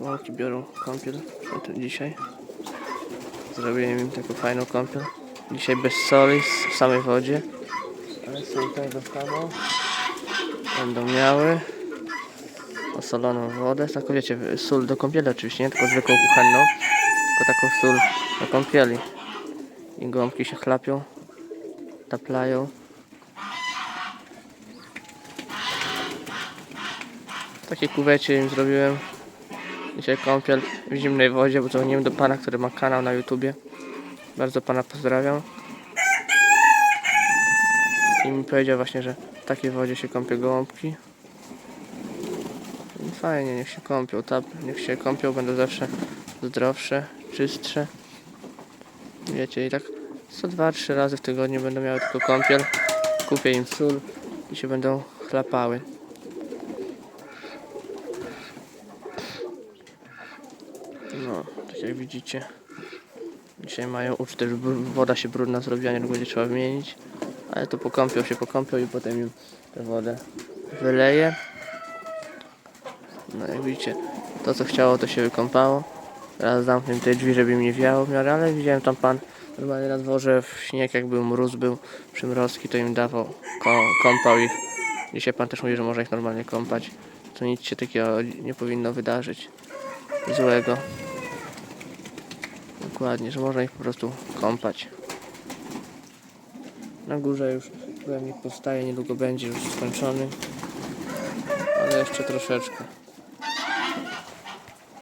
Gołąbki biorą kąpiel dzisiaj. Zrobiłem im taką fajną kąpiel. Dzisiaj bez soli, w samej wodzie. Ale sól tutaj dostaną. Będą miały osoloną wodę. Taką wiecie, sól do kąpieli oczywiście, nie tylko zwykłą kuchenną. Tylko taką sól do kąpieli. I gołąbki się chlapią, taplają. W takiej kuwecie im zrobiłem dzisiaj kąpiel w zimnej wodzie, bo dzwoniłem do pana, który ma kanał na YouTubie. Bardzo pana pozdrawiam. I mi powiedział właśnie, że w takiej wodzie się kąpie gołąbki. I fajnie, niech się kąpią, tap, niech się kąpią, będą zawsze zdrowsze, czystsze. Wiecie, i tak co 2-3 razy w tygodniu będą miały tylko kąpiel. Kupię im sól i się będą chlapały. No, tak jak widzicie. Dzisiaj mają ucztę, br- woda się brudna zrobiła, nie będzie trzeba wymienić. Ale to pokąpią się, pokąpią i potem im tę wodę wyleję. No jak widzicie, to co chciało to się wykąpało. Teraz zamknę te drzwi, żeby mi nie wiało w miarę, ale widziałem tam pan normalnie na dworze w śnieg, jak był mróz, był przymrozki, to im dawał, kąpał ich. Dzisiaj pan też mówi, że można ich normalnie kąpać. To nic się takiego nie powinno wydarzyć złego. Dokładnie, że można ich po prostu kąpać. Na górze już pojemnik powstaje, niedługo będzie już skończony. Ale jeszcze troszeczkę.